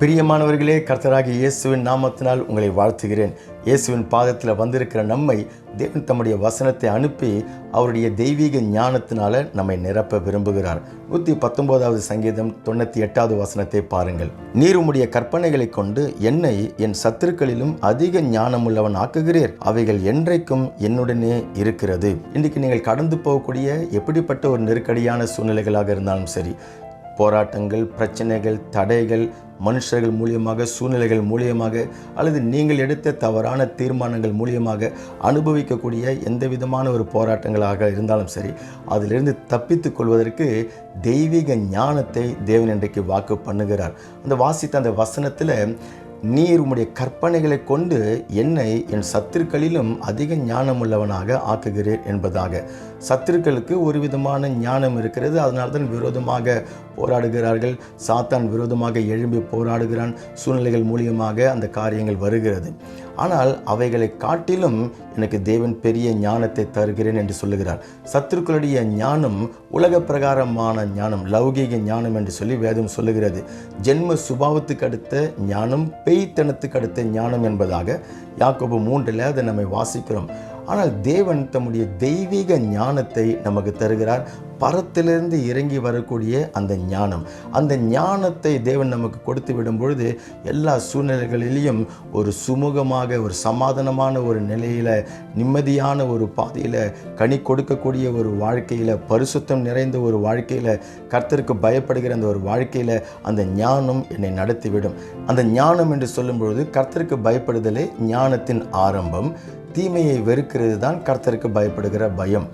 பிரியமானவர்களே கர்த்தராகி இயேசுவின் நாமத்தினால் உங்களை வாழ்த்துகிறேன். இயேசுவின் பாதத்தில் வந்திருக்கிற நம்மை தேவன் தம்முடைய வசனத்தை அனுப்பி அவருடைய தெய்வீக ஞானத்தினால நம்மை நிரப்ப விரும்புகிறார். நூற்றி பத்தொன்பதாவது சங்கீதம் தொண்ணூற்றி எட்டாவது வசனத்தை பாருங்கள். நீர் உம்முடைய கற்பனைகளை கொண்டு என்னை என் சத்துருக்களிலும் அதிக ஞானமுள்ளவன் ஆக்குகிறீர். அவைகள் என்றைக்கும் என்னுடனே இருக்கிறது. இன்றைக்கு நீங்கள் கடந்து போகக்கூடிய எப்படிப்பட்ட ஒரு நெருக்கடியான சூழ்நிலைகளாக இருந்தாலும் சரி போராட்டங்கள் பிரச்சனைகள் தடைகள் மனுஷர்கள் மூலியமாக சூழ்நிலைகள் மூலியமாக அல்லது நீங்கள் எடுத்த தவறான தீர்மானங்கள் மூலியமாக அனுபவிக்கக்கூடிய எந்த விதமான ஒரு போராட்டங்களாக இருந்தாலும் சரி அதிலிருந்து தப்பித்துக் கொள்வதற்கு தெய்வீக ஞானத்தை தேவன் இன்றைக்கு வாக்கு பண்ணுகிறார். அந்த வாசித்த அந்த வசனத்தில் நீர் உம்முடைய கற்பனைகளை கொண்டு என்னை என் சத்துருக்களிலும் அதிக ஞானமுள்ளவனாக ஆக்குகிறீர் என்பதாக. சத்துருக்களுக்கு ஒரு விதமான ஞானம் இருக்கிறது. அதனால் தான் விரோதமாக போராடுகிறார்கள். சாத்தான் விரோதமாக எழும்பி போராடுகிறான். சூழ்நிலைகள் மூலியமாக அந்த காரியங்கள் வருகிறது. ஆனால் அவைகளை காட்டிலும் எனக்கு தேவன் பெரிய ஞானத்தை தருகிறேன் என்று சொல்லுகிறார். சத்துருக்களுடைய ஞானம் உலக பிரகாரமான ஞானம் லௌகீக ஞானம் என்று சொல்லி வேதம் சொல்லுகிறது. ஜென்ம சுபாவத்துக்கு அடுத்த ஞானம் பேய்த்தனத்துக்கு அடுத்த ஞானம் என்பதாக யாக்கோபு மூன்றில் அதை நம்ம வாசிக்கிறோம். ஆனால் தேவன் தம்முடைய தெய்வீக ஞானத்தை நமக்கு தருகிறார். பரத்திலிருந்து இறங்கி வரக்கூடிய அந்த ஞானம். அந்த ஞானத்தை தேவன் நமக்கு கொடுத்து விடும் பொழுது எல்லா சூழ்நிலைகளிலையும் ஒரு சுமூகமாக ஒரு சமாதானமான ஒரு நிலையில் நிம்மதியான ஒரு பாதையில் கனி கொடுக்கக்கூடிய ஒரு வாழ்க்கையில் பரிசுத்தம் நிறைந்த ஒரு வாழ்க்கையில் கர்த்தருக்கு பயப்படுகிற அந்த ஒரு வாழ்க்கையில் அந்த ஞானம் என்னை நடத்திவிடும். அந்த ஞானம் என்று சொல்லும்பொழுது கர்த்தருக்கு பயப்படுதலே ஞானத்தின் ஆரம்பம். தீமையை வெறுக்கிறது தான் கர்த்தருக்கு பயப்படுகிற பயம்.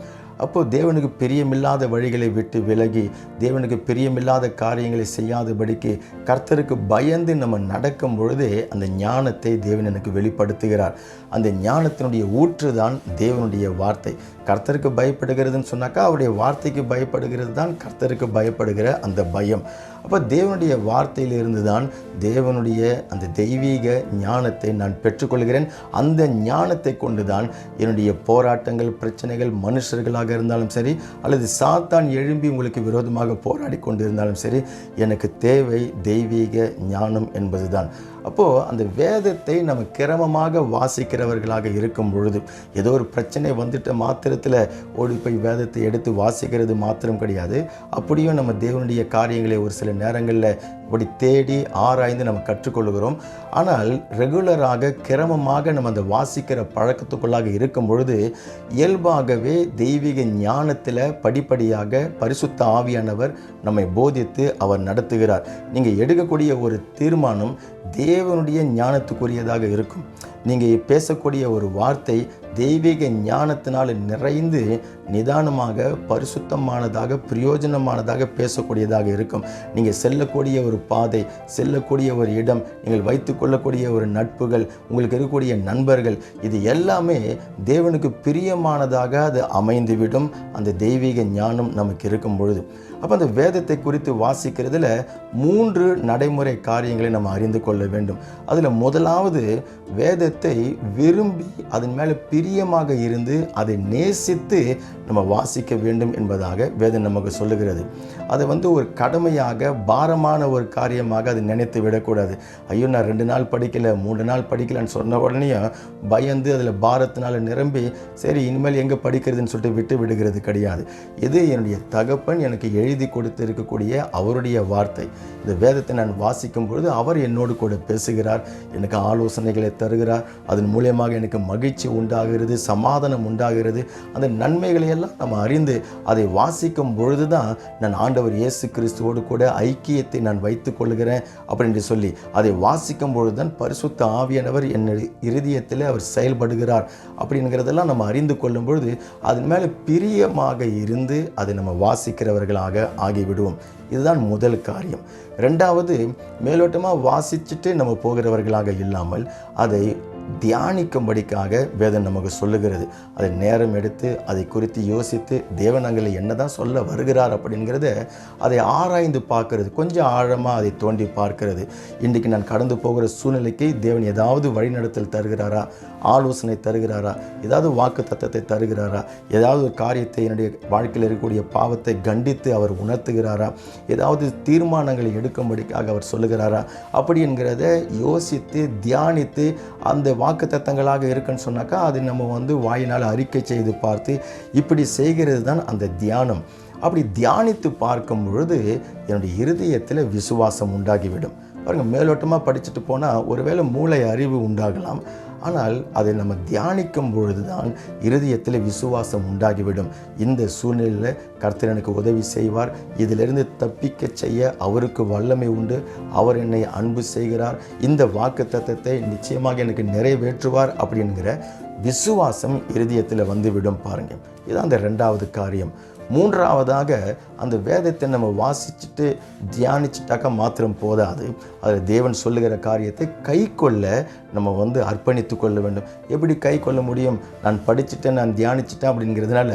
அப்போது தேவனுக்கு பிரியமில்லாத வழிகளை விட்டு விலகி தேவனுக்கு பிரியமில்லாத காரியங்களை செய்யாதபடிக்கு கர்த்தருக்கு பயந்து நம்ம நடக்கும் பொழுதே அந்த ஞானத்தை தேவன் எனக்கு வெளிப்படுத்துகிறார். அந்த ஞானத்தினுடைய ஊற்று தான் தேவனுடைய வார்த்தை. கர்த்தருக்கு பயப்படுகிறதுன்னு சொன்னாக்கா அவருடைய வார்த்தைக்கு பயப்படுகிறது தான் கர்த்தருக்கு பயப்படுகிற அந்த பயம். அப்போ தேவனுடைய வார்த்தையிலிருந்து தான் தேவனுடைய அந்த தெய்வீக ஞானத்தை நான் பெற்றுக்கொள்கிறேன். அந்த ஞானத்தை கொண்டு தான் என்னுடைய போராட்டங்கள் பிரச்சனைகள் மனுஷர்களாக இருந்தாலும் சரி அல்லது சாத்தான் எழும்பி உங்களுக்கு விரோதமாக போராடி கொண்டு இருந்தாலும் சரி எனக்கு தேவை தெய்வீக ஞானம் என்பதுதான். அப்போது அந்த வேதத்தை நம்ம கிரமமாக வாசிக்கிறவர்களாக இருக்கும் பொழுது ஏதோ ஒரு பிரச்சனை வந்துட்ட மாத்திரத்தில் ஓடி போய் வேதத்தை எடுத்து வாசிக்கிறது மாத்திரம் கிடையாது. அப்படியும் நம்ம தேவனுடைய காரியங்களை ஒரு சில நேரங்களில் இப்படி தேடி ஆராய்ந்து நம்ம கற்றுக்கொள்கிறோம். ஆனால் ரெகுலராக கிரமமாக நம்ம அந்த வாசிக்கிற பழக்கத்துக்குள்ளாக இருக்கும் பொழுது இயல்பாகவே தெய்வீக ஞானத்தில் படிப்படியாக பரிசுத்த ஆவியானவர் நம்மை போதித்து அவர் நடத்துகிறார். நீங்கள் எடுக்கக்கூடிய ஒரு தீர்மானம் தேவனுடைய ஞானத்துக்குரியதாக இருக்கும். நீங்கள் பேசக்கூடிய ஒரு வார்த்தை தெய்வீக ஞானத்தினால் நிறைந்து நிதானமாக பரிசுத்தமானதாக பிரயோஜனமானதாக பேசக்கூடியதாக இருக்கும். நீங்கள் செல்லக்கூடிய ஒரு பாதை செல்லக்கூடிய ஒரு இடம் நீங்கள் வைத்துக்கொள்ளக்கூடிய ஒரு நட்புகள் உங்களுக்கு இருக்கக்கூடிய நண்பர்கள் இது எல்லாமே தேவனுக்கு பிரியமானதாக அது அமைந்துவிடும். அந்த தெய்வீக ஞானம் நமக்கு இருக்கும் பொழுது. அப்போ அந்த வேதத்தை குறித்து வாசிக்கிறதுல மூன்று நடைமுறை காரியங்களை நம்ம அறிந்து கொள்ள வேண்டும். அதில் முதலாவது வேதத்தை விரும்பி அதன் மேலே பிரியமாக இருந்து அதை நேசித்து நம்ம வாசிக்க வேண்டும் என்பதாக வேதம் நமக்கு சொல்லுகிறது. அதை வந்து ஒரு கடமையாக பாரமான ஒரு காரியமாக அது நினைத்து விடக்கூடாது. ஐயோ நான் ரெண்டு நாள் படிக்கலை மூணு நாள் படிக்கலைன்னு சொன்ன உடனே பயந்து அதில் பாரத்தினால் நிரம்பி சரி இனிமேல் எங்கே படிக்கிறதுன்னு சொல்லிட்டு விட்டு விடுகிறது கிடையாது. இது என்னுடைய தகப்பன் எனக்கு எழுதி கொடுத்து இருக்கக்கூடிய அவருடைய வார்த்தை. இந்த வேதத்தை நான் வாசிக்கும் பொழுது அவர் என்னோடு கூட பேசுகிறார் எனக்கு ஆலோசனைகளை தருகிறார். அதன் மூலியமாக எனக்கு மகிழ்ச்சி உண்டாகிறது சமாதானம் உண்டாகிறது. அந்த நன்மைகளை எல்லாம் நம்ம அறிந்து அதை வாசிக்கும் பொழுது தான் நான் ஆண்டவர் இயேசு கிறிஸ்துவோடு கூட ஐக்கியத்தை நான் வைத்துக் கொள்கிறேன் அப்படின்னு சொல்லி அதை வாசிக்கும் பொழுது தான் பரிசுத்த ஆவியானவர் என்னுடைய இருதயத்தில் அவர் செயல்படுகிறார் அப்படிங்கிறதெல்லாம் நம்ம அறிந்து கொள்ளும் பொழுது அதன் மேலே பிரியமாக இருந்து அதை நம்ம வாசிக்கிறவர்களாக ஆகிவிடுவோம். இதுதான் முதல் காரியம். ரெண்டாவது மேலோட்டமாக வாசிச்சுட்டு நம்ம போகிறவர்களாக இல்லாமல் அதை தியானிக்கும்படிக்காக வேதம் நமக்கு சொல்லுகிறது. அதை நேரம் எடுத்து அதை குறித்து யோசித்து தேவனங்களை என்ன தான் சொல்ல வருகிறார் அப்படிங்கிறத அதை ஆராய்ந்து பார்க்கறது. கொஞ்சம் ஆழமாக அதை தோண்டி பார்க்கிறது. இன்றைக்கு நான் கடந்து போகிற சூழ்நிலைக்கு தேவன் ஏதாவது வழிநடத்தல் தருகிறாரா? ஆலோசனை தருகிறாரா? ஏதாவது வாக்கு தத்தத்தை தருகிறாரா? ஏதாவது ஒரு காரியத்தை என்னுடைய வாழ்க்கையில் இருக்கக்கூடிய பாவத்தை கண்டித்து அவர் உணர்த்துகிறாரா? ஏதாவது தீர்மானங்களை எடுக்கும்படிக்காக அவர் சொல்லுகிறாரா? அப்படி என்கிறத யோசித்து தியானித்து அந்த வாக்கு தத்தங்களாக இருக்குன்னு சொன்னாக்கா அது நம்ம வந்து வாயினால் அறிக்கை செய்து பார்த்து இப்படி செய்கிறது தான் அந்த தியானம். அப்படி தியானித்து பார்க்கும் பொழுது என்னுடைய இருதயத்தில் விசுவாசம் உண்டாகிவிடும். பாருங்கள் மேலோட்டமாக படிச்சுட்டு போனால் ஒருவேளை மூளை அறிவு உண்டாகலாம். ஆனால் அதை நம்ம தியானிக்கும் பொழுது தான் இருதயத்தில் விசுவாசம் உண்டாகிவிடும். இந்த சூழ்நிலையில் கர்த்தர் எனக்கு உதவி செய்வார். இதிலிருந்து தப்பிக்க செய்ய அவருக்கு வல்லமை உண்டு. அவர் என்னை அன்பு செய்கிறார். இந்த வாக்கு தத்துவத்தை நிச்சயமாக எனக்கு நிறைவேற்றுவார் அப்படிங்கிற விசுவாசம் இருதயத்தில் வந்துவிடும் பாருங்கள் இதுதான் அந்த ரெண்டாவது காரியம். மூன்றாவதாக அந்த வேதத்தை நம்ம வாசிச்சுட்டு தியானிச்சுட்டாக்கா மாத்திரம் போதாது. அதில் தேவன் சொல்லுகிற காரியத்தை கை கொள்ள நம்ம வந்து அர்ப்பணித்து கொள்ள வேண்டும். எப்படி கை கொள்ள முடியும்? நான் படிச்சுட்டேன் நான் தியானிச்சிட்டேன் அப்படிங்கிறதுனால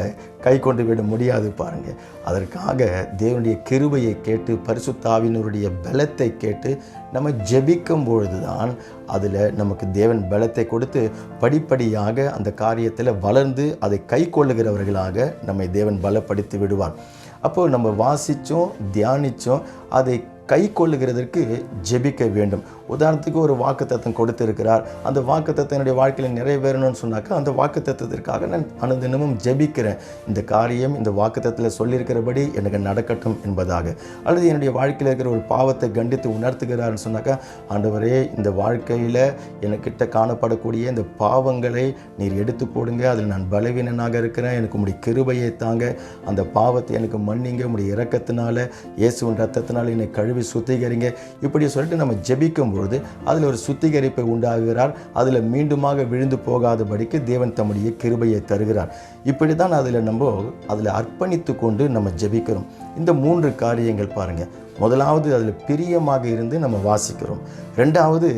கை கொண்டு விட முடியாது பாருங்கள் அதற்காக தேவனுடைய கிருபையை கேட்டு பரிசுத்தாவினருடைய பலத்தை கேட்டு நம்ம ஜெபிக்கும் பொழுது தான் அதில் நமக்கு தேவன் பலத்தை கொடுத்து படிப்படியாக அந்த காரியத்தில் வளர்ந்து அதை கை கொள்ளுகிறவர்களாக நம்மை தேவன் பலப்படுத்தி விடுவார். அப்போது நம்ம வாசித்தோம் தியானித்தோம் அதை கை கொள்ளுகிறதற்கு ஜெபிக்க வேண்டும். உதாரணத்துக்கு ஒரு வாக்குத்தத்தம் கொடுத்திருக்கிறார். அந்த வாக்குத்தத்தம் என்னுடைய வாழ்க்கையில் நிறைவேறணும்னு சொன்னாக்கா அந்த வாக்குத்தத்தத்திற்காக நான் அனுதினமும் ஜெபிக்கிறேன். இந்த காரியம் இந்த வாக்குத்தத்தில் சொல்லியிருக்கிறபடி எனக்கு நடக்கட்டும் என்பதாக. அல்லது என்னுடைய வாழ்க்கையில் இருக்கிற ஒரு பாவத்தை கண்டித்து உணர்த்துகிறார்னு சொன்னாக்கா ஆண்டவரே இந்த வாழ்க்கையில் எனக்கிட்ட காணப்படக்கூடிய இந்த பாவங்களை நீர் எடுத்து போடுங்க. அதில் நான் பலவீனனாக இருக்கிறேன். எனக்கு உடைய கிருபையை தாங்க. அந்த பாவத்தை எனக்கு மன்னிங்க. உடைய இறக்கத்தினால இயேசுவின் ரத்தத்தினால் என்னை கழுவி சுத்திகரிங்க. இப்படி சொல்லிட்டு நம்ம ஜெபிக்கும் பொழுது அதில் ஒரு சுத்திகரிப்பை உண்டாகுகிறார் அதில் மீண்டுமாக விழுந்து போகாதபடிக்கு தேவன் தம்முடைய கிருபையை தருகிறார். இப்படி தான் அதில் நம்ம அதில் அர்ப்பணித்து கொண்டு நம்ம ஜெபிக்கிறோம். இந்த மூன்று காரியங்கள் பாருங்கள் முதலாவது அதில் பிரியமாக இருந்து நம்ம வாசிக்கிறோம். ரெண்டாவது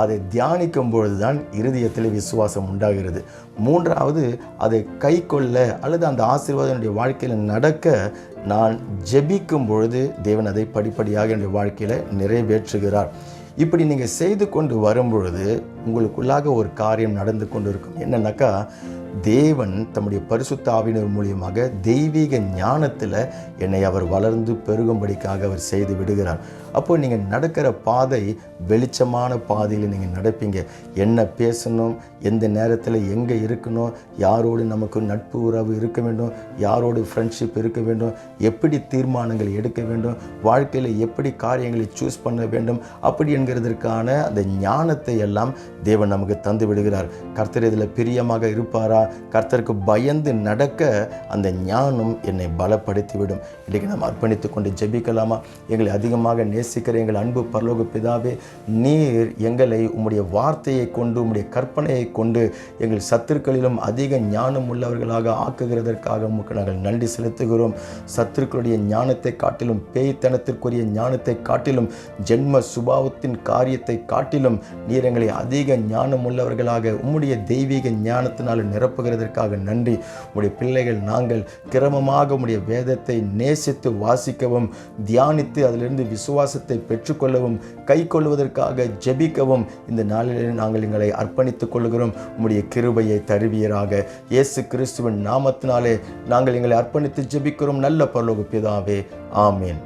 அதை தியானிக்கும் பொழுது தான் இருதயத்தில் விசுவாசம் உண்டாகிறது. மூன்றாவது அதை கை கொள்ள அல்லது அந்த ஆசீர்வாதம் என்னுடைய வாழ்க்கையில் நடக்க நான் ஜெபிக்கும் பொழுது தேவன் அதை படிப்படியாக என்னுடைய வாழ்க்கையில் நிறைவேற்றுகிறார். இப்படி நீங்கள் செய்து கொண்டு வரும்பொழுது உங்களுக்குள்ளாக ஒரு காரியம் நடந்து கொண்டு இருக்கும் என்னன்னாக்கா தேவன் தம்முடைய பரிசுத்த ஆவினர் மூலியமாக தெய்வீக ஞானத்தில் என்னை அவர் வளர்ந்து பெருகும்படிக்காக அவர் செய்து விடுகிறார். அப்போ நீங்கள் நடக்கிற பாதை வெளிச்சமான பாதையில் நீங்கள் நடப்பீங்க. என்ன பேசணும் எந்த நேரத்தில் எங்கே இருக்கணும் யாரோடு நமக்கு நட்பு உறவு இருக்க வேண்டும் யாரோடு ஃப்ரெண்ட்ஷிப் இருக்க வேண்டும் எப்படி தீர்மானங்கள் எடுக்க வேண்டும் வாழ்க்கையில் எப்படி காரியங்களை சூஸ் பண்ண வேண்டும் அப்படி என்கிறதற்கான அந்த ஞானத்தை எல்லாம் தேவன் நமக்கு தந்து விடுகிறார். கர்த்தர் இதில் பிரியமாக இருப்பாரா? கர்த்தருக்கு பயந்து நடக்க அந்த ஞானம் என்னை பலப்படுத்திவிடும். இன்றைக்கு நாம் அர்ப்பணித்து கொண்டு ஜெபிக்கலாமா? எங்களை அதிகமாக நேசிக்கிற எங்கள் அன்பு பரலோக பிதாவே நீர் எங்களை உம்முடைய வார்த்தையை கொண்டு உம்முடைய கற்பனையை கொண்டு எங்கள் சத்துருக்களிலும் அதிக ஞானம் உள்ளவர்களாக ஆக்குகிறதற்காக உமக்கு நாங்கள் நன்றி செலுத்துகிறோம். சத்துருக்களுடைய ஞானத்தை காட்டிலும் பேய்த்தனத்திற்குரிய ஞானத்தை காட்டிலும் ஜென்ம சுபாவத்தின் காரியத்தை காட்டிலும் நீர் எங்களை அதிக ஞானம் உள்ளவர்களாக உம்முடைய தெய்வீக ஞானத்தினால் நிரப்புகிறதற்காக நன்றி. உம்முடைய பிள்ளைகள் நாங்கள் கிரமமாக உம்முடைய வேதத்தை நேசித்து வாசிக்கவும் தியானித்து அதிலிருந்து விசுவாச விசுவாசத்தை பெற்றுக்கொள்ளவும் கை கொள்வதற்காக ஜெபிக்கவும். இந்த நாளில் நாங்கள் எங்களை அர்ப்பணித்துக் கொள்கிறோம் உம்முடைய கிருபையை தருவியராக இயேசு கிறிஸ்துவின் நாமத்தினாலே நாங்கள் எங்களை அர்ப்பணித்து ஜெபிக்கிறோம். நல்ல பரலோக பிதாவே. ஆமீன்.